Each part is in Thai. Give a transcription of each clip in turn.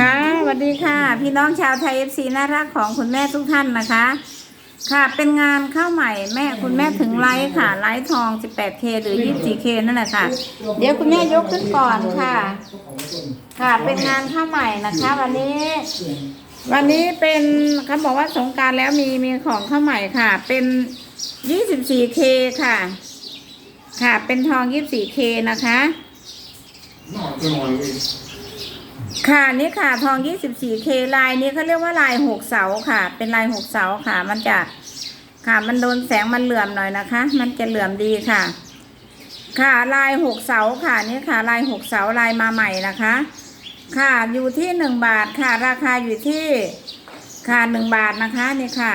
ค่ะสวัสดีค่ะ พี่น้องชาวไทยเอฟซีน่ารักของคุณแม่ทุกท่านนะคะ ค่ะเป็นงานเข้าใหม่แม่คุณแม่ถึงไลฟ์ค่ะ ไลฟ์ทอง 18K หรือ 24K นั่นแหละค่ะ เดี๋ยวคุณแม่ยกขึ้นก่อนค่ะ ค่ะเป็นงานเข้าใหม่นะคะ วันนี้ วันนี้เป็นเขาบอกว่าสงกรารแล้วมีมีของเข้าใหม่ค่ะ เป็น 24K ค่ะ ค่ะเป็นทอง 24K นะคะ ค่ะนี่ค่ะทอง 24K ลายนี้เขาเรียกว่าลายหกเสาค่ะ เป็นลายหกเสาค่ะ มันจะค่ะมันโดนแสงมันเหลื่อมหน่อยนะคะ มันจะเหลื่อมดีค่ะ ค่ะลายหกเสาค่ะนี่ค่ะ ลายหกเสาลายมาใหม่นะคะ ค่ะอยู่ที่หนึ่งบาทค่ะ ราคาอยู่ที่ค่ะหนึ่งบาทนะคะนี่ค่ะ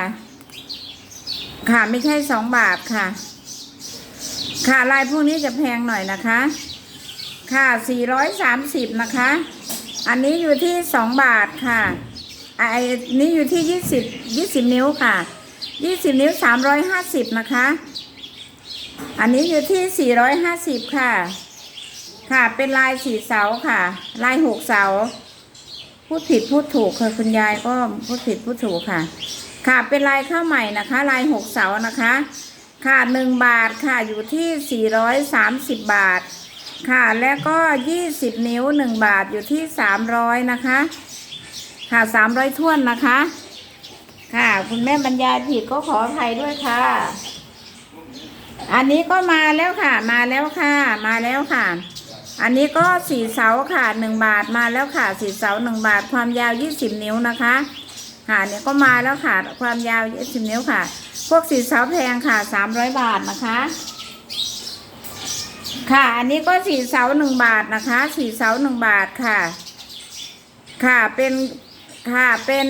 ค่ะไม่ใช่สองบาทค่ะ ค่ะลายพวกนี้จะแพงหน่อยนะคะ ค่ะสี่ร้อยสามสิบนะคะ อันนี้อยู่ที่สองบาทค่ะไอ้นี้อยู่ที่ยี่สิบยี่สิบนิ้วค่ะยี่สิบนิ้วสามร้อยห้าสิบนะคะ อันนี้อยู่ที่สี่ร้อยห้าสิบค่ะ ค่ะเป็นลายสี่เสาค่ะ ลายหกเสา พูดผิดพูดถูกค่ะคุณยายก็พูดผิดพูดถูกค่ะ ค่ะเป็นลายข้าวใหม่นะคะ ลายหกเสานะคะ ค่ะหนึ่งบาทค่ะอยู่ที่สี่ร้อยสามสิบบาท ค่ะแล้วก็ยี่สิบนิ้วหนึ่งบาทอยู่ที่สามร้อยนะคะ ค่ะสามร้อยท่วนนะคะ ค่ะ คุณแม่บรรยายผิดก็ขออภัยด้วยค่ะ อันนี้ก็มาแล้วค่ะ มาแล้วค่ะ มาแล้วค่ะ อันนี้ก็สี่เสาค่ะหนึ่งบาทมาแล้วค่ะสี่เสาหนึ่งบาทความยาวยี่สิบนิ้วนะคะค่ะเนี่ยก็มาแล้วค่ะ ความยาวยี่สิบนิ้วค่ะ พวกสี่เสาแพงค่ะสามร้อยบาทนะคะ ค่ะ อันนี้ก็สี่เสาหนึ่งบาทนะคะ สี่เสาหนึ่งบาทค่ะ ค่ะเป็นค่ะเป็น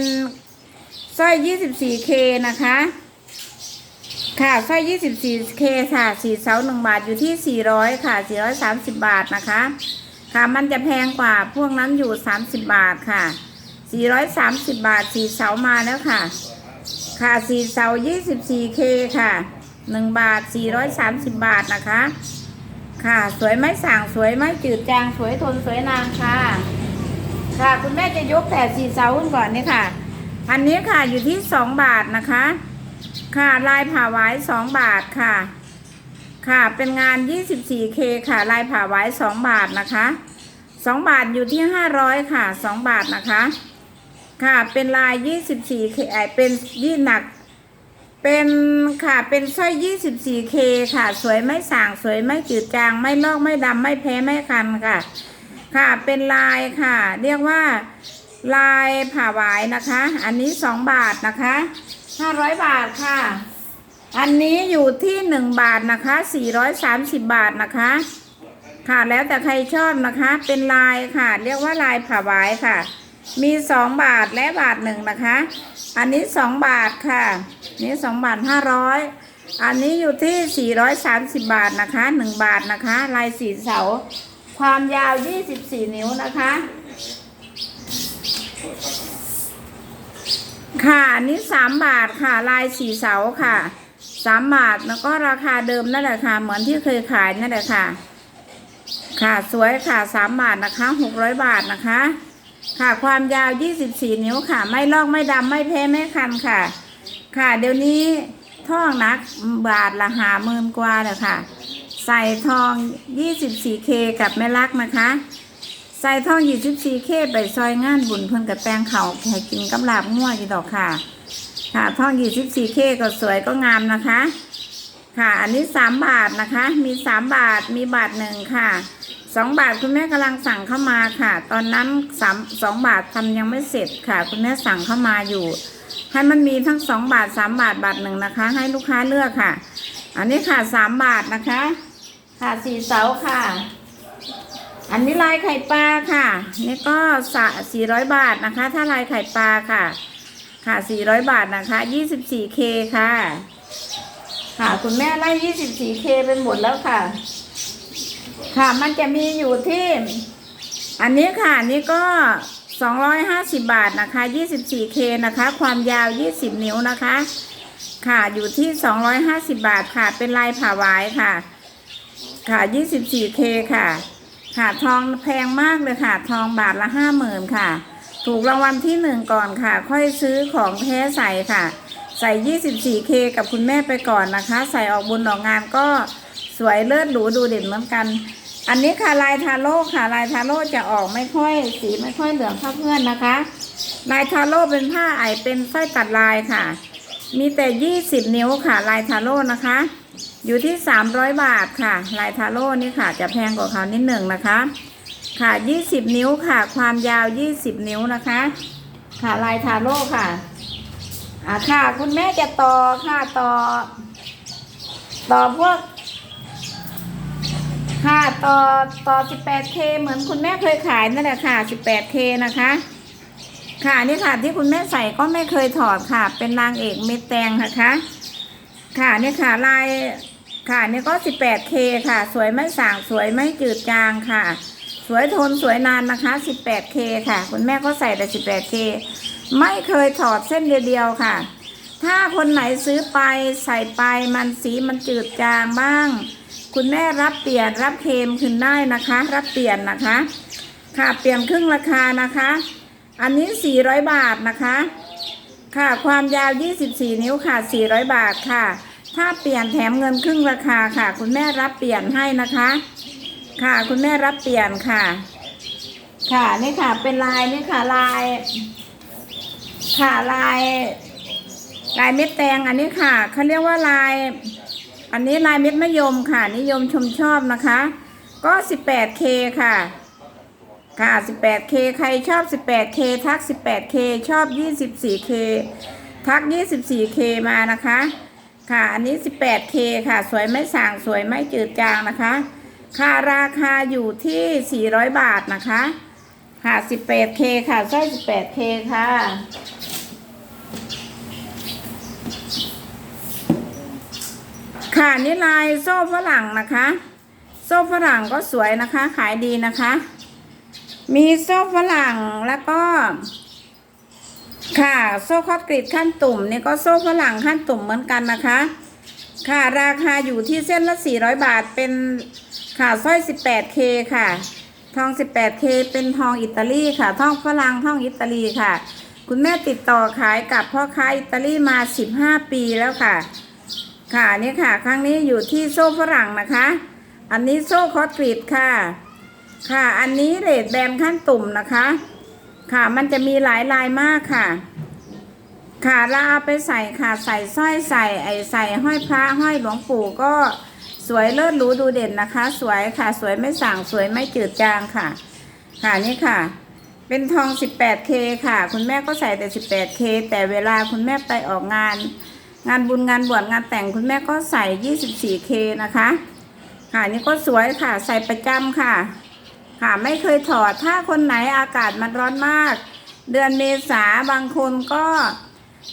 สร้อยยี่สิบสี่เคนะคะ ค่ะสร้อยยี่สิบสี่เคค่ะสี่เสาหนึ่งบาทอยู่ที่สี่ร้อยค่ะสี่ร้อยสามสิบบาทนะคะ ค่ะมันจะแพงกว่าพวกนั้นอยู่สามสิบบาทค่ะสี่ร้อยสามสิบบาทสี่เสามาแล้วค่ะ ค่ะสี่เสายี่สิบสี่เคค่ะหนึ่งบาทสี่ร้อยสามสิบบาทนะคะ ค่ะ สวยไหมสั่งสวยไหมจืดจางสวยทนสวยนานค่ะ ค่ะคุณแม่จะยกแต่สี่เสาขึ้นก่อนนี่ค่ะ อันนี้ค่ะอยู่ที่สองบาทนะคะ ค่ะลายผ่าไว้สองบาทค่ะ ค่ะเป็นงาน 24K ค่ะ ลายผ่าไว้สองบาทนะคะสองบาทอยู่ที่ห้าร้อยค่ะสองบาทนะคะ ค่ะเป็นลาย 24K ไอเป็นยี่หนัก เป็นค่ะเป็นสร้อย 24K ค่ะ สวยไม่ส่างสวยไม่จืดจาง ไม่ลอกไม่ดำไม่แพ้ไม่คันค่ะ ค่ะเป็นลายค่ะ เรียกว่าลายผ่าหวายนะคะ อันนี้สองบาทนะคะห้าร้อยบาทค่ะ อันนี้อยู่ที่หนึ่งบาทนะคะสี่ร้อยสามสิบบาทนะคะ ค่ะแล้วแต่ใครชอบนะคะ เป็นลายค่ะ เรียกว่าลายผ่าหวายค่ะ มีสองบาทและบาทหนึ่งนะคะ อันนี้สองบาทค่ะ นี่สองบาทห้าร้อยอันนี้อยู่ที่สี่ร้อยสามสิบบาทนะคะหนึ่งบาทนะคะ ลายสีเสา ความยาวยี่สิบสี่นิ้วนะคะ ค่ะอันนี้สามบาทค่ะ ลายสีเสาค่ะสามบาทแล้วก็ราคาเดิมนั่นแหละค่ะ เหมือนที่เคยขายนั่นแหละค่ะ ค่ะสวยค่ะสามบาทนะคะหกร้อยบาทนะคะ ค่ะความยาวยี่สิบสี่นิ้วค่ะ ไม่ลอกไม่ดำไม่แพ้ไม่คันค่ะ ค่ะ เดี๋ยวนี้ท่องนักบาทละหาหมื่นกว่าเลยค่ะ ใส่ทองยี่สิบสี่เคกับแม่ลักนะคะ ใส่ทองยี่สิบสี่เคไปซอยงานบุญเพิ่นกับแตงเขาให้กินกำลาบง่วอยู่ดอกค่ะ ค่ะทองยี่สิบสี่เคก็สวยก็งามนะคะ ค่ะ อันนี้สามบาทนะคะ มีสามบาทมีบาทหนึ่งค่ะสองบาทคุณแม่กำลังสั่งเข้ามาค่ะ ตอนนั้นสามสองบาททำยังไม่เสร็จค่ะ คุณแม่สั่งเข้ามาอยู่ ให้มันมีทั้งสองบาทสามบาทบาทหนึ่งนะคะ ให้ลูกค้าเลือกค่ะ อันนี้ค่ะสามบาทนะคะ ค่ะสี่เสาค่ะ อันนี้ลายไข่ปลาค่ะนี่ก็สะสี่ร้อยบาทนะคะ ถ้าลายไข่ปลาค่ะ ค่ะสี่ร้อยบาทนะคะยี่สิบสี่เคค่ะ ค่ะคุณแม่ไล่ยี่สิบสี่เคไปหมดแล้วค่ะ ค่ะมันจะมีอยู่ที่ อันนี้ค่ะนี่ก็ สองร้อยห้าสิบบาทนะคะยี่สิบสี่เคนะคะ ความยาวยี่สิบนิ้วนะคะ ค่ะ อยู่ที่สองร้อยห้าสิบบาทค่ะ เป็นลายผ่าวายค่ะ ค่ะยี่สิบสี่เคค่ะ ค่ะ ทองแพงมากเลยค่ะ ทองบาทละห้าหมื่นค่ะ ถูกรางวัลที่หนึ่งก่อนค่ะ ค่อยซื้อของแท้ใส่ค่ะ ใส่ 24K กับคุณแม่ไปก่อนนะคะ ใส่ออกบุญออกงานก็สวยเลิศหรูดูเด่นเหมือนกัน อันนี้ค่ะลายทาโร่ค่ะลายทาโร่จะออกไม่ค่อย สีไม่ค่อยเหลืองเท่าเพื่อนนะคะ ลายทาโร่เป็นผ้าไอเป็นสร้อยตัดลายค่ะ มีแต่20นิ้วค่ะลายทาโร่นะคะ อยู่ที่300บาทค่ะ ลายทาโร่นี่ค่ะ จะแพงกว่าเขานิดหนึ่งนะคะ ค่ะ20นิ้วค่ะ ความยาว20นิ้วนะคะ ค่ะลายทาโร่ค่ะอ่าค่ะ คุณแม่จะต่อค่ะต่อ ต่อพวก ค่ะต่อต่อ 18K เหมือนคุณแม่เคยขายนั่นแหละค่ะ 18K นะคะ ค่ะนี่ค่ะที่คุณแม่ใส่ก็ไม่เคยถอดค่ะ เป็นนางเอกเม็ดแตงนะคะ ค่ะนี่ค่ะลายค่ะนี่ก็ 18K ค่ะ สวยไม่สางสวยไม่จืดจางค่ะ สวยทนสวยนานนะคะ 18K ค่ะ คุณแม่ก็ใส่แต่ 18K ไม่เคยถอดเส้นเดียวๆค่ะ ถ้าคนไหนซื้อไปใส่ไปมันสีมันจืดจางบ้าง คุณแม่รับเปลี่ยนรับเคมคืนได้นะคะ รับเปลี่ยนนะคะ ค่ะเปลี่ยนครึ่งราคานะคะ อันนี้ 400 บาทนะคะ ค่ะความยาว 24 นิ้วค่ะ 400 บาทค่ะ ถ้าเปลี่ยนแถมเงินครึ่งราคาค่ะ คุณแม่รับเปลี่ยนให้นะคะ ค่ะคุณแม่รับเปลี่ยนค่ะ ค่ะนี่ค่ะเป็นลายนี่ค่ะลาย ค่ะลายลายเม็ดแตงอันนี้ค่ะเขาเรียกว่าลาย อันนี้ลายเม็ดมะยมค่ะ นิยมชมชอบนะคะ ก็ 18K ค่ะ ค่ะ 18K ใครชอบ 18K ทัก 18K ชอบ 24K ทัก 24K มานะคะ ค่ะ อันนี้ 18K ค่ะ สวยไม่สางสวยไม่จืดจางนะคะ ค่าราคาอยู่ที่ 400 บาทนะคะ ค่ะ 18K ค่ะสร้อย 18K ค่ะ ค่ะนี่ลายโซ่ฝรั่งนะคะ โซ่ฝรั่งก็สวยนะคะ ขายดีนะคะ มีโซ่ฝรั่งแล้วก็ ค่ะโซ่คอดกรีดขั้นตุ่มนี่ก็โซ่ฝรั่งขั้นตุ่มเหมือนกันนะคะ ค่ะราคาอยู่ที่เส้นละ 400 บาทเป็นค่ะสร้อย 18K ค่ะ ทอง 18K เป็นทองอิตาลีค่ะทองฝรั่งทองอิตาลีค่ะ คุณแม่ติดต่อขายกับพ่อค้าอิตาลีมา 15 ปีแล้วค่ะ ค่ะนี่ค่ะ ครั้งนี้อยู่ที่โซ่ฝรั่งนะคะ อันนี้โซ่คอสกรีดค่ะ ค่ะ อันนี้เลดแบนขั้นตุ่มนะคะ ค่ะมันจะมีหลายลายมากค่ะ ค่ะเราเอาไปใส่ค่ะใส่สร้อยใส่ไอใส่ห้อยพระห้อยหลวงปู่ก็สวยเลิศหรูดูเด่นนะคะ สวยค่ะ สวยไม่ส่างสวยไม่จืดจางค่ะ ค่ะนี่ค่ะ เป็นทอง 18K ค่ะ คุณแม่ก็ใส่แต่ 18K แต่เวลาคุณแม่ไปออกงาน งานบุญงานบวชงานแต่งคุณแม่ก็ใส่ 24K นะคะ ค่ะนี่ก็สวยค่ะ ใส่ประจำค่ะ ค่ะไม่เคยถอดถ้าคนไหนอากาศมันร้อนมาก เดือนเมษาบางคนก็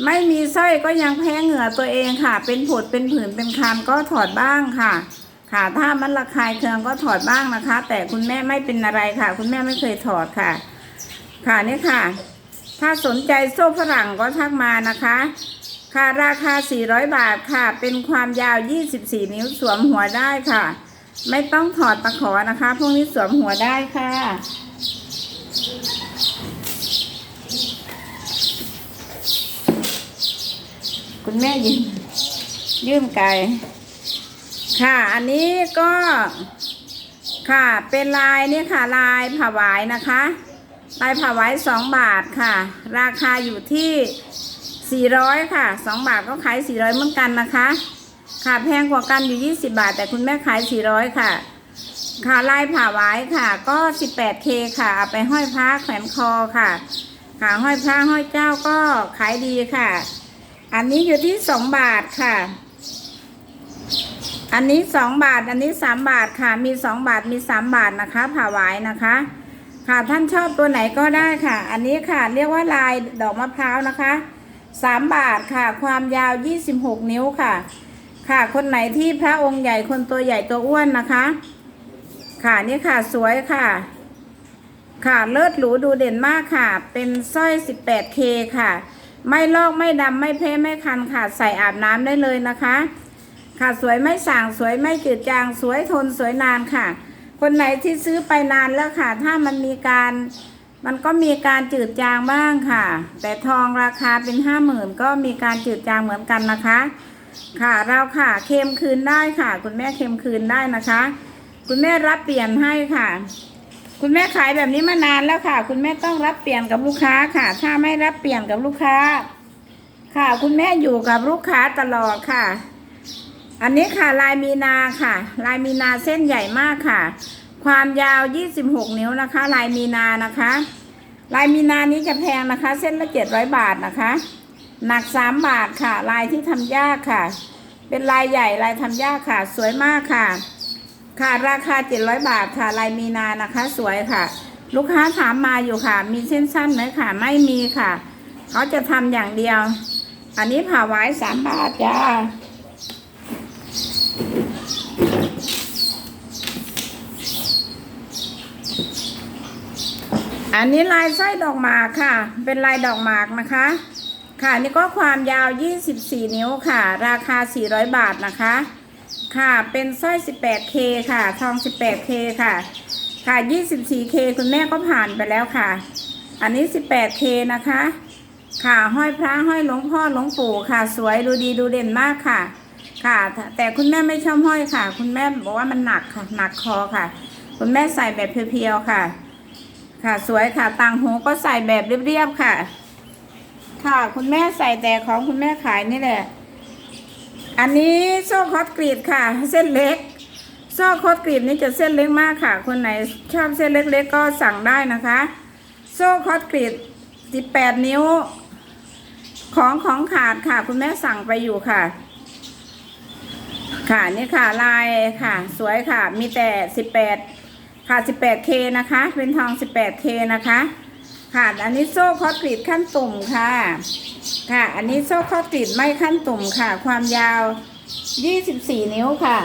ไม่มีสร้อยก็ยังแพ้เหงื่อตัวเองค่ะ เป็นผดเป็นผื่นเป็นคันก็ถอดบ้างค่ะ ค่ะถ้ามันระคายเคืองก็ถอดบ้างนะคะ แต่คุณแม่ไม่เป็นอะไรค่ะ คุณแม่ไม่เคยถอดค่ะ ค่ะนี่ค่ะ ถ้าสนใจโซ่ฝรั่งก็ทักมานะคะ ค่ะราคา 400 บาทค่ะ เป็นความยาว 24 นิ้วสวมหัวได้ค่ะ ไม่ต้องถอดตะขอนะคะ พวกนี้สวมหัวได้ค่ะ คุณแม่ยืนยื่นไก่ค่ะ อันนี้ก็ค่ะเป็นลายนี่ค่ะ ลายผาวายนะคะ ลายผาวายสองบาทค่ะ ราคาอยู่ที่ 400 ค่ะ 2 บาทก็ขาย 400 เหมือนกันนะคะค่ะแพงกว่ากันอยู่ 20 บาท แต่คุณแม่ขาย 400 ค่ะ ค่ะลายผ่าไว้ค่ะ ก็ 18K ค่ะเอาไปห้อยพระแขวนคอค่ะ ค่ะห้อยพระห้อยเจ้าก็ขายดีค่ะ อันนี้อยู่ที่ 2 บาทค่ะ อันนี้ 2 บาท อันนี้ 3 บาทค่ะ มี 2 บาท มี 3 บาทนะคะ ผ่าไว้นะคะ ค่ะท่านชอบตัวไหนก็ได้ค่ะ อันนี้ค่ะเรียกว่าลายดอกมะพร้าวนะคะ 3 บาทค่ะ ความยาว 26 นิ้วค่ะ ค่ะ คนไหนที่พระองค์ใหญ่คนตัวใหญ่ตัวอ้วนนะคะ ค่ะนี่ค่ะสวยค่ะ ค่ะเลิศหรูดูเด่นมากค่ะ เป็นสร้อย 18K ค่ะ ไม่ลอกไม่ดำไม่เพ้ไม่คันค่ะใส่อาบน้ำได้เลยนะคะ ค่ะสวยไม่สางสวยไม่จืดจางสวยทนสวยนานค่ะ คนไหนที่ซื้อไปนานแล้วค่ะ ถ้ามันมีการ มันก็มีการจืดจางบ้างค่ะ แต่ทองราคาเป็นห้าหมื่นก็มีการจืดจางเหมือนกันนะคะ ค่ะเราค่ะเค็มคืนได้ค่ะ คุณแม่เค็มคืนได้นะคะ คุณแม่รับเปลี่ยนให้ค่ะ คุณแม่ขายแบบนี้มานานแล้วค่ะ คุณแม่ต้องรับเปลี่ยนกับลูกค้าค่ะ ถ้าไม่รับเปลี่ยนกับลูกค้า ค่ะ คุณแม่อยู่กับลูกค้าตลอดค่ะ อันนี้ค่ะลายมีนาค่ะ ลายมีนาเส้นใหญ่มากค่ะ ความยาว 26 นิ้วนะคะ ลายมีนานะคะ ลายมีนานี้จะแพงนะคะ เส้นละ 700 บาทนะคะ หนัก 3 บาทค่ะ ลายที่ทำยากค่ะ เป็นลายใหญ่ลายทำยากค่ะ สวยมากค่ะ ค่ะราคา 700 บาทค่ะ ลายมีนานะคะ สวยค่ะ ลูกค้าถามมาอยู่ค่ะ มีเส้นสั้นไหมค่ะ ไม่มีค่ะ เขาจะทำอย่างเดียว อันนี้ผ่าไว้สามบาทจ้า อันนี้ลายไส้ดอกหมากค่ะ เป็นลายดอกหมากนะคะ ค่ะนี่ก็ความยาว 24 นิ้วค่ะ ราคา 400 บาทนะคะ ค่ะ เป็นสร้อย 18K ค่ะ ทอง 18K ค่ะ ค่ะ 24K คุณแม่ก็ผ่านไปแล้วค่ะ อันนี้ 18K นะคะ ค่ะ ห้อยพระห้อยหลวงพ่อหลวงปู่ค่ะ สวยดูดีดูเด่นมากค่ะ ค่ะ แต่คุณแม่ไม่ชอบห้อยค่ะ คุณแม่บอกว่ามันหนักค่ะ หนักคอค่ะ คุณแม่ใส่แบบเพียวๆค่ะ ค่ะสวยค่ะต่างหูก็ใส่แบบเรียบๆค่ะ ค่ะคุณแม่ใส่แต่ของคุณแม่ขายนี่แหละ อันนี้โซ่คอตกรีดค่ะ เส้นเล็กโซ่คอตกรีดนี่จะเส้นเล็กมากค่ะ คนไหนชอบเส้นเล็กๆก็สั่งได้นะคะ โซ่คอตกรีด18 นิ้ว ของของขาดค่ะ คุณแม่สั่งไปอยู่ค่ะ ค่ะนี่ค่ะลายค่ะ สวยค่ะมีแต่ 18 ค่ะ 18K นะคะ เป็นทอง 18K นะคะ ค่ะ อันนี้โซ่คอตกรีดขั้นตุ่มค่ะ ค่ะ อันนี้โซ่คอตกรีดไม่ขั้นตุ่มค่ะ ความยาว 24 นิ้วค่ะ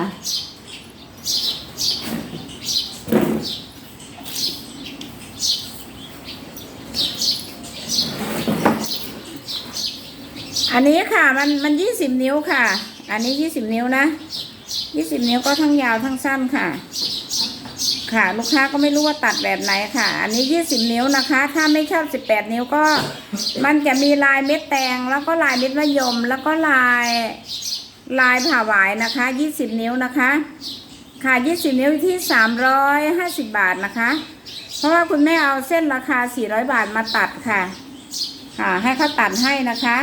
อันนี้ค่ะ มันมัน 20 นิ้วค่ะ อันนี้ 20 นิ้วนะ 20 นิ้วก็ทั้งยาวทั้งสั้นค่ะ ค่ะ ลูกค้าก็ไม่รู้ว่าตัดแบบไหนค่ะ อันนี้ 20 นิ้วนะคะ ถ้าไม่ชอบ 18 นิ้วก็ มันจะมีลายเม็ดแตง แล้วก็ลายเม็ดมะยม แล้วก็ลายลายผ่าหวายนะคะ 20 นิ้วนะคะ ค่ะ 20 นิ้วที่ 350 บาทนะคะ เพราะว่าคุณแม่เอาเส้นราคา 400 บาทมาตัดค่ะ ค่ะ ให้เขาตัดให้นะคะ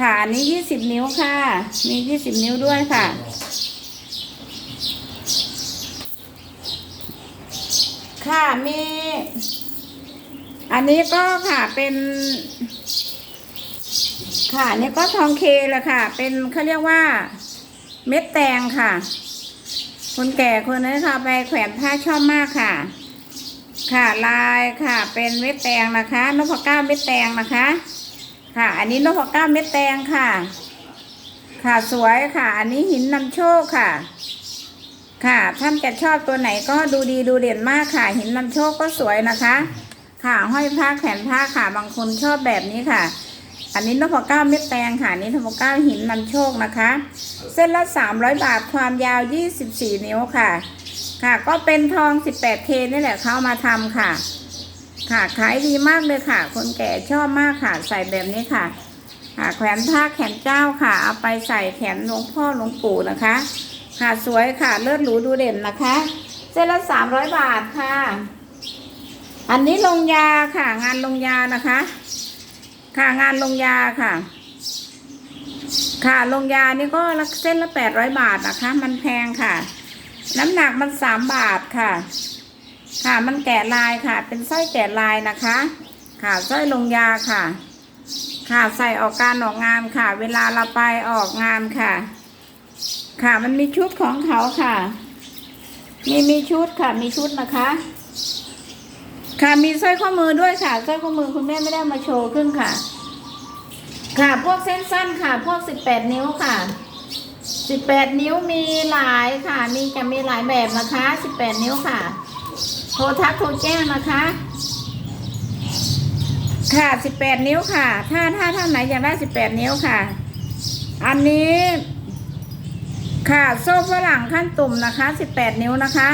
ค่ะ อันนี้ 20 นิ้วค่ะ มี 20 นิ้วด้วยค่ะ ค่ะมีอันนี้ก็ค่ะเป็น ค่ะนี่ก็ทองเคแหละค่ะ เป็นเขาเรียกว่า เม็ดแตงค่ะ คนแก่คนนั้นค่ะไปแขวนผ้าชอบมากค่ะ ค่ะลายค่ะ เป็นเม็ดแตงนะคะนพเก้าเม็ดแตงนะคะ ค่ะ อันนี้นพเก้าเม็ดแตงค่ะ ค่ะสวยค่ะ อันนี้หินนำโชคค่ะ ค่ะ ท่านจะชอบตัวไหนก็ดูดีดูเด่นมากค่ะ หินนำโชคก็สวยนะคะ ค่ะห้อยผ้าแขนผ้าค่ะบางคนชอบแบบนี้ค่ะ อันนี้นพเก้าเม็ดแตงค่ะนี้นพเก้าหินนำโชคนะคะ เส้นละ300บาทความยาว24นิ้วค่ะ ค่ะ ก็เป็นทอง 18K นี่แหละเขาเอามาทำค่ะ ค่ะขายดีมากเลยค่ะ คนแก่ชอบมากค่ะ ใส่แบบนี้ค่ะค่ะแขวนผ้าแขนเจ้าค่ะ เอาไปใส่แขนหลวงพ่อหลวงปู่นะคะ ค่ะสวยค่ะ เลิศหรูดูเด่นนะคะ เส้นละ300บาทค่ะ อันนี้ลงยาค่ะ งานลงยานะคะ ค่ะงานลงยาค่ะ ค่ะลงยานี่ก็เส้นละ800บาทนะคะ มันแพงค่ะ น้ำหนักมัน3บาทค่ะ ค่ะมันแกะลายค่ะ เป็นสร้อยแกะลายนะคะ ค่ะสร้อยลงยาค่ะ ค่ะใส่ออกการออกงานค่ะ เวลาเราไปออกงานค่ะ ค่ะ มันมีชุดของเขาค่ะ มีมีชุดค่ะ มีชุดนะคะ ค่ะมีสร้อยข้อมือด้วยค่ะสร้อยข้อมือคุณแม่ไม่ได้มาโชว์ขึ้นค่ะ ค่ะพวกเส้นสั้นค่ะ พวกสิบแปดนิ้วค่ะสิบแปดนิ้วมีหลายค่ะ มีจะมีหลายแบบนะคะสิบแปดนิ้วค่ะ โทรทักโทรแจ้งนะคะ ค่ะสิบแปดนิ้วค่ะ ถ้าถ้าท่านไหนอยากได้สิบแปดนิ้วค่ะ อันนี้ ค่ะโซ่ฝรั่งขั้นตุ่มนะคะสิบแปดนิ้วนะคะ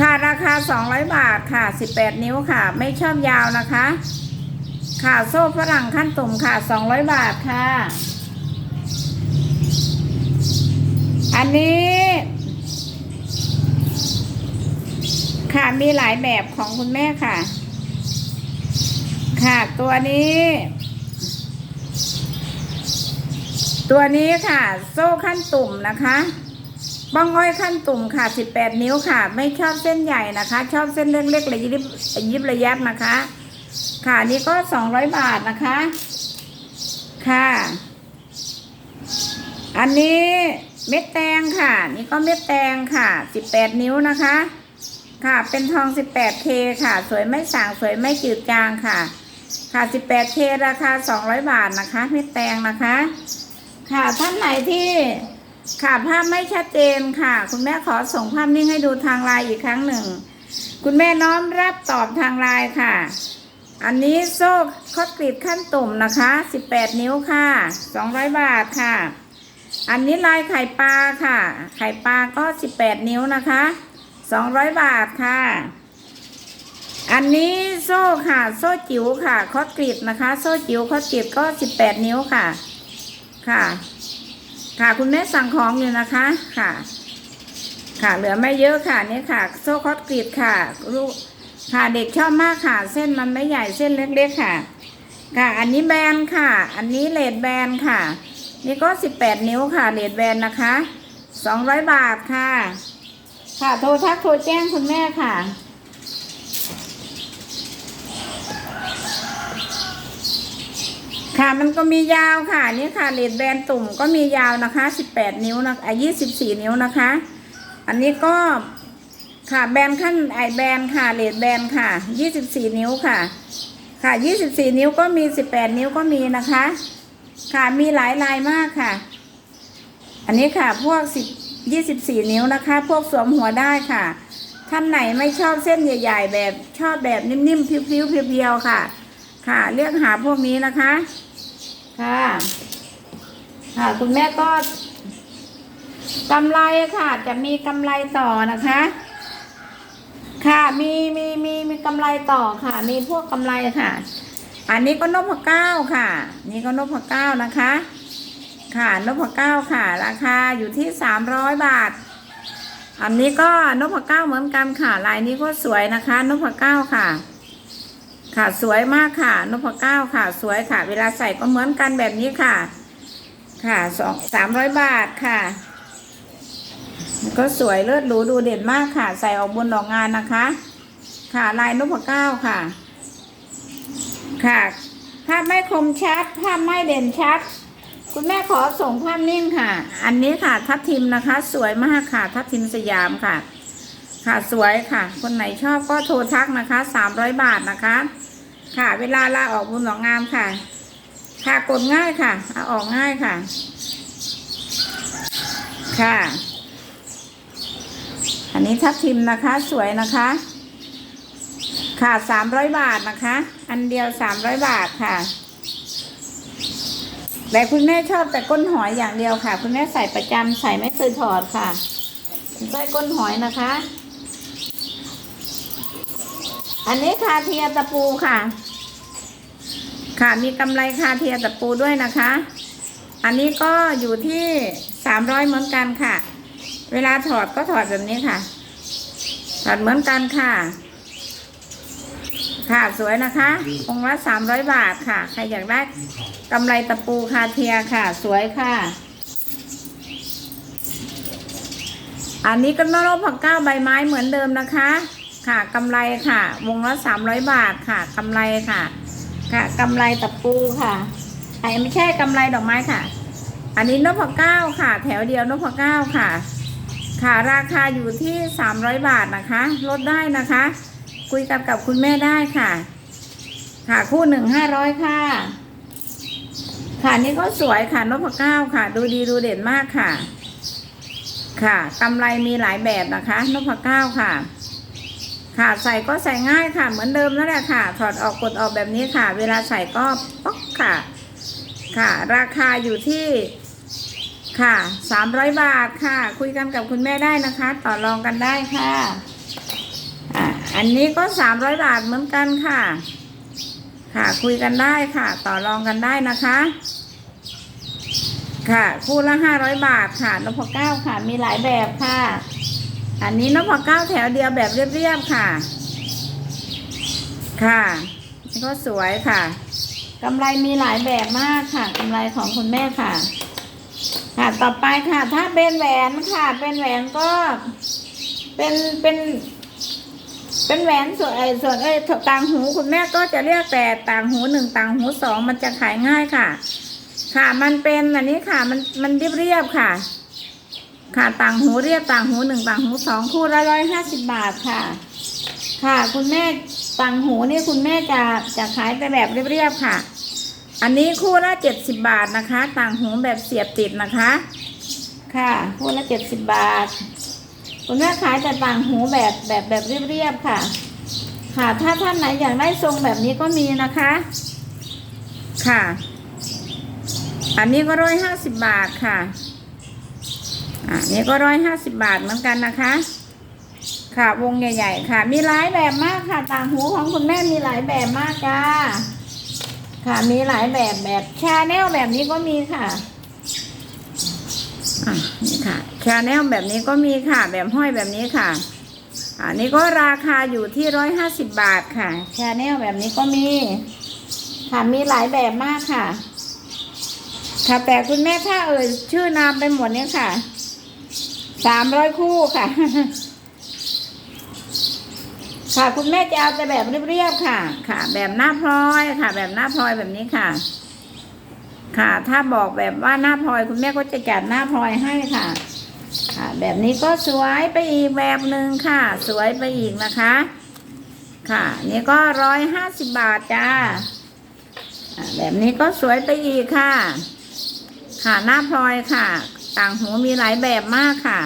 ค่ะราคา 200 บาทค่ะ 18 นิ้วค่ะ ไม่ชอบยาวนะคะ ค่ะโซ่ฝรั่งขั้นตุ่มค่ะ 200 บาทค่ะ อันนี้ ค่ะมีหลายแบบของคุณแม่ค่ะ ค่ะตัวนี้ ตัวนี้ค่ะ โซ่ขั้นตุ่มนะคะบ้องอ้อยขั้นตุ่มค่ะ 18 นิ้วค่ะ ไม่ชอบเส้นใหญ่นะคะ ชอบเส้นเล็กๆระยิบยิบระยับนะคะ ค่ะนี่ก็ 200 บาทนะคะ ค่ะ อันนี้เม็ดแตงค่ะ นี่ก็เม็ดแตงค่ะ 18 นิ้วนะคะ ค่ะ เป็นทอง 18K ค่ะ สวยไม่สางสวยไม่จืดจางค่ะ ค่ะ 18K ราคา 200 บาทนะคะ เม็ดแตงนะคะ ค่ะท่านไหนที่ค่ะภาพไม่ชัดเจนค่ะ คุณแม่ขอส่งภาพนิ่งให้ดูทางไลน์อีกครั้งหนึ่ง คุณแม่น้อมรับตอบทางไลน์ค่ะ อันนี้โซ่คอดกรีดขั้นตุ่มนะคะ 18 นิ้วค่ะ 200 บาทค่ะ อันนี้ลายไข่ปลาค่ะ ไข่ปลาก็ 18 นิ้วนะคะ 200 บาทค่ะ อันนี้โซ่ค่ะ โซ่จิ๋วค่ะคอดกรีดนะคะ โซ่จิ๋วคอดกรีดก็ 18 นิ้วค่ะ ค่ะ ค่ะคุณแม่สั่งของอยู่นะคะค่ะ ค่ะเหลือไม่เยอะค่ะนี่ค่ะ โซ่คอดกรีดค่ะลูกค่ะเด็กชอบมากค่ะ เส้นมันไม่ใหญ่เส้นเล็กๆค่ะ ค่ะ อันนี้แบนค่ะ อันนี้เลดแบนค่ะ นี่ก็18นิ้วค่ะเลดแบนนะคะ200บาทค่ะ ค่ะโทรทักโทรแจ้งคุณแม่ค่ะ ค่ะมันก็มียาวค่ะนี่ค่ะเลดแบนตุ่มก็มียาวนะคะ 18 นิ้วนะอะ24 นิ้วนะคะ อันนี้ก็ค่ะแบนขั้นไอแบนค่ะเลดแบนค่ะ 24 นิ้วค่ะ ค่ะ 24 นิ้วก็มี 18 นิ้วก็มีนะคะ ค่ะมีหลายลายมากค่ะ อันนี้ค่ะพวก10 24 นิ้วนะคะ พวกสวมหัวได้ค่ะ ท่านไหนไม่ชอบเส้นใหญ่ ๆ แบบชอบแบบนิ่มๆพิ้วๆเพียวๆค่ะ ค่ะ เลือกหาพวกนี้นะคะ ค่ะ ค่ะ คุณแม่ก็กำไรค่ะ จะมีกำไรต่อนะคะ ค่ะมีมีมีมีกำไรต่อค่ะ มีพวกกำไรค่ะ อันนี้ก็นพเก้าค่ะ นี่ก็นพเก้านะคะ ค่ะนพเก้าค่ะ ราคาอยู่ที่สามร้อยบาท อันนี้ก็นพเก้าเหมือนกันค่ะลายนี้ก็สวยนะคะนพเก้าค่ะ ค่ะสวยมากค่ะนพเก้าค่ะสวยค่ะ เวลาใส่ก็เหมือนกันแบบนี้ค่ะ ค่ะสองสามร้อยบาทค่ะ ก็สวยเลิศหรูดูเด่นมากค่ะ ใส่ออกบนดอกงานนะคะ ค่ะลายนพเก้าค่ะ ค่ะภาพไม่คมชัดภาพไม่เด่นชัด คุณแม่ขอส่งภาพนิ่งค่ะ อันนี้ค่ะทับทิมนะคะ สวยมากค่ะ ทับทิมสยามค่ะค่ะสวยค่ะ คนไหนชอบก็โทรทักนะคะสามร้อยบาทนะคะ ค่ะ เวลาลาออกบุญหลอกงามค่ะ ค่ะกดง่ายค่ะเอาออกง่ายค่ะ ค่ะ อันนี้ทับทิมนะคะสวยนะคะ ค่ะสามร้อยบาทนะคะ อันเดียวสามร้อยบาทค่ะแต่คุณแม่ชอบแต่ก้นหอยอย่างเดียวค่ะ คุณแม่ใส่ประจำใส่ไม่เคยถอดค่ะใส่ก้นหอยนะคะ อันนี้คาเทียตะปูค่ะ ค่ะมีกำไรคาเทียตะปูด้วยนะคะ อันนี้ก็อยู่ที่สามร้อยเหมือนกันค่ะ เวลาถอดก็ถอดแบบนี้ค่ะ ถอดเหมือนกันค่ะ ค่ะสวยนะคะ องค์ละสามร้อยบาทค่ะ ใครอยากได้กำไรตะปูคาเทียค่ะ สวยค่ะอันนี้ก็นรกผักเก้าใบไม้เหมือนเดิมนะคะ ค่ะกำไรค่ะ วงละสามร้อยบาทค่ะกำไรค่ะ ค่ะกำไรตะปูค่ะไอ้ไม่ใช่กำไรดอกไม้ค่ะ อันนี้นพเก้าค่ะ แถวเดียวนพเก้าค่ะ ค่ะราคาอยู่ที่สามร้อยบาทนะคะ ลดได้นะคะ คุยกันกับคุณแม่ได้ค่ะ ค่ะคู่หนึ่งห้าร้อยค่ะ ค่ะนี่ก็สวยค่ะนพเก้าค่ะ ดูดีดูเด่นมากค่ะ ค่ะกำไรมีหลายแบบนะคะนพเก้าค่ะ ค่ะใส่ก็ใส่ง่ายค่ะ เหมือนเดิมนั่นแหละค่ะ ถอดออกกดออกแบบนี้ค่ะ เวลาใส่ก็ป๊อกค่ะ ค่ะ ราคาอยู่ที่ค่ะสามร้อยบาทค่ะ คุยกันกับคุณแม่ได้นะคะ ต่อรองกันได้ค่ะอันนี้ก็สามร้อยบาทเหมือนกันค่ะ ค่ะ คุยกันได้ค่ะ ต่อรองกันได้นะคะ ค่ะ คู่ละห้าร้อยบาทค่ะนพเก้าค่ะ มีหลายแบบค่ะ อันนี้นกพเก้าแถวเดียวแบบเรียบๆค่ะ ค่ะนี่ก็สวยค่ะกำไรมีหลายแบบมากค่ะกำไรของคุณแม่ค่ะ ค่ะต่อไปค่ะ ถ้าเป็นแหวนค่ะ เป็นแหวนก็เป็นเป็นเป็นแหวนส่วนไอ้ส่วนไอ้ต่างหูคุณแม่ก็จะเรียกแต่ต่างหูหนึ่งต่างหูสองมันจะขายง่ายค่ะ ค่ะมันเป็นอันนี้ค่ะ มันมันเรียบๆค่ะ ค่ะต่างหูเรียบต่างหูหนึ่งต่างหูสองคู่ละร้อยห้าสิบบาทค่ะ ค่ะ คุณแม่ต่างหูนี่คุณแม่จะจะขายไปแบบเรียบๆค่ะ อันนี้คู่ละเจ็ดสิบบาทนะคะ ต่างหูแบบเสียบติดนะคะ ค่ะ คู่ละเจ็ดสิบบาท คุณแม่ขายแต่ต่างหูแบบแบบแบบเรียบๆค่ะ ค่ะ ถ้าท่านไหนอยากได้ทรงแบบนี้ก็มีนะคะ ค่ะ อันนี้ก็ร้อยห้าสิบบาทค่ะ อันนี้ก็ร้อยห้าสิบบาทเหมือนกันนะคะ ค่ะวงใหญ่ๆค่ะ มีหลายแบบมากค่ะ ต่างหูของคุณแม่มีหลายแบบมากจ้าค่ะมีหลายแบบแบบชาแนลแบบนี้ก็มีค่ะอะนี่ค่ะชาแนลแบบนี้ก็มีค่ะ แบบห้อยแบบนี้ค่ะอันนี้ก็ราคาอยู่ที่ร้อยห้าสิบบาทค่ะชาแนลแบบนี้ก็มี ค่ะมีหลายแบบมากค่ะ ค่ะแต่คุณแม่ถ้าเอ่ยชื่อนามไปหมดเนี่ยค่ะ สามร้อยคู่ค่ะ ค่ะคุณแม่จะเอาแต่แบบเรียบๆค่ะ ค่ะ แบบหน้าพลอยค่ะ แบบหน้าพลอยแบบนี้ค่ะ ค่ะ ถ้าบอกแบบว่าหน้าพลอย คุณแม่ก็จะจัดหน้าพลอยให้ค่ะ ค่ะ แบบนี้ก็สวยไปอีกแบบหนึ่งค่ะ สวยไปอีกนะคะ ค่ะ นี่ก็ร้อยห้าสิบบาทจ้าแบบนี้ก็สวยไปอีกค่ะ ค่ะหน้าพลอยค่ะ ต่างหูมีหลายแบบมากค่ะ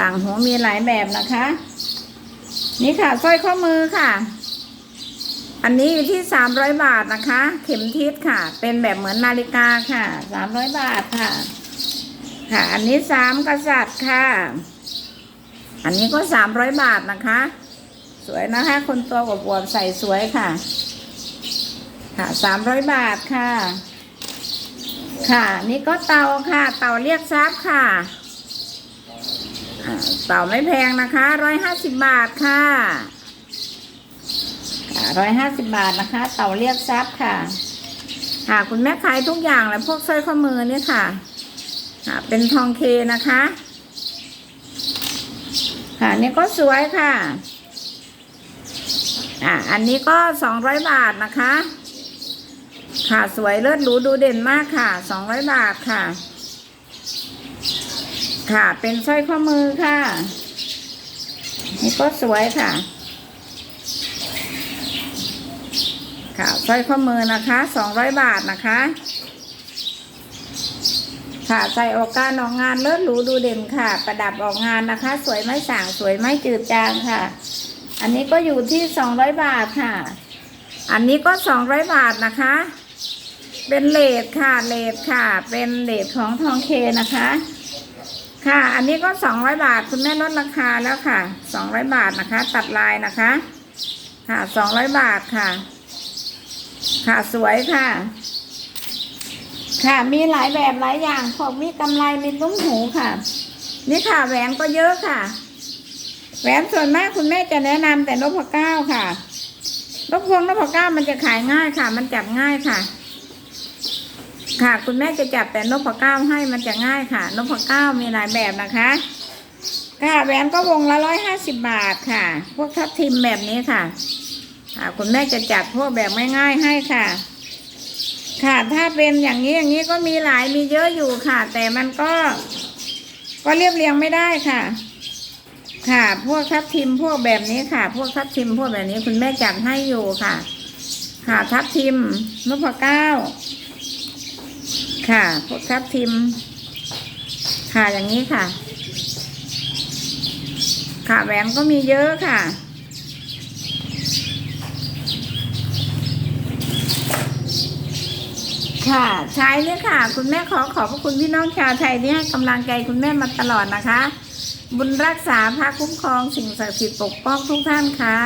ต่างหูมีหลายแบบนะคะ นี่ค่ะสร้อยข้อมือค่ะ อันนี้อยู่ที่สามร้อยบาทนะคะ เข็มทิศค่ะ เป็นแบบเหมือนนาฬิกาค่ะสามร้อยบาทค่ะ ค่ะ อันนี้สามกษัตริย์ค่ะ อันนี้ก็สามร้อยบาทนะคะ สวยนะคะ คนตัวอวบๆใส่สวยค่ะค่ะสามร้อยบาทค่ะ ค่ะ นี่ก็เตาค่ะ เตาเรียกทรัพย์ค่ะ เตาไม่แพงนะคะร้อยห้าสิบบาทค่ะร้อยห้าสิบบาทนะคะ เตาเรียกทรัพย์ค่ะ ค่ะคุณแม่ขายทุกอย่างและพวกสร้อยข้อมือนี่ค่ะค่ะ เป็นทองเคนะคะ ค่ะนี่ก็สวยค่ะ อ่าอันนี้ก็สองร้อยบาทนะคะ ค่ะสวยเลิศหรูดูเด่นมากค่ะสองร้อยบาทค่ะ ค่ะเป็นสร้อยข้อมือค่ะนี่ก็สวยค่ะ ค่ะสร้อยข้อมือนะคะสองร้อยบาทนะคะ ค่ะใส่ออกการออกงานเลิศหรูดูเด่นค่ะ ประดับออกงานนะคะ สวยไม่ส่างสวยไม่จืดจางค่ะ อันนี้ก็อยู่ที่สองร้อยบาทค่ะอันนี้ก็สองร้อยบาทนะคะ เป็นเลดค่ะเลดค่ะ เป็นเลดของทองเคนะคะ ค่ะ อันนี้ก็สองร้อยบาทคุณแม่ลดราคาแล้วค่ะสองร้อยบาทนะคะ ตัดลายนะคะ ค่ะสองร้อยบาทค่ะ ค่ะสวยค่ะ ค่ะมีหลายแบบหลายอย่างพวกมีกำไรมีตุ้มหูค่ะ นี่ค่ะแหวนก็เยอะค่ะ แหวนส่วนมากคุณแม่จะแนะนำแต่นพเก้าค่ะนพพวงนพเก้ามันจะขายง่ายค่ะ มันจับง่ายค่ะ ค่ะ คุณแม่จะจับแต่นพเก้าให้มันจะง่ายค่ะนพเก้ามีหลายแบบนะคะค่ะแหวนก็วงละร้อยห้าสิบบาทค่ะ พวกทับทิมแบบนี้ค่ะ ค่ะ คุณแม่จะจัดพวกแบบง่ายๆให้ค่ะ ค่ะถ้าเป็นอย่างนี้อย่างนี้ก็มีหลายมีเยอะอยู่ค่ะ แต่มันก็ ก็เรียบเรียงไม่ได้ค่ะ ค่ะ พวกทับทิมพวกแบบนี้ค่ะ พวกทับทิมพวกแบบนี้คุณแม่จัดให้อยู่ค่ะ ค่ะทับทิมนพเก้า ค่ะพวกทับทิม ค่ะอย่างนี้ค่ะ ค่ะแหวนก็มีเยอะค่ะ ค่ะใช้เนี่ยค่ะ คุณแม่ขอขอบพระคุณพี่น้องชาวไทยที่ให้กำลังใจคุณแม่มาตลอดนะคะ บุญรักษาพระคุ้มครองสิ่งศักดิ์สิทธิ์ปกป้องทุกท่านค่ะ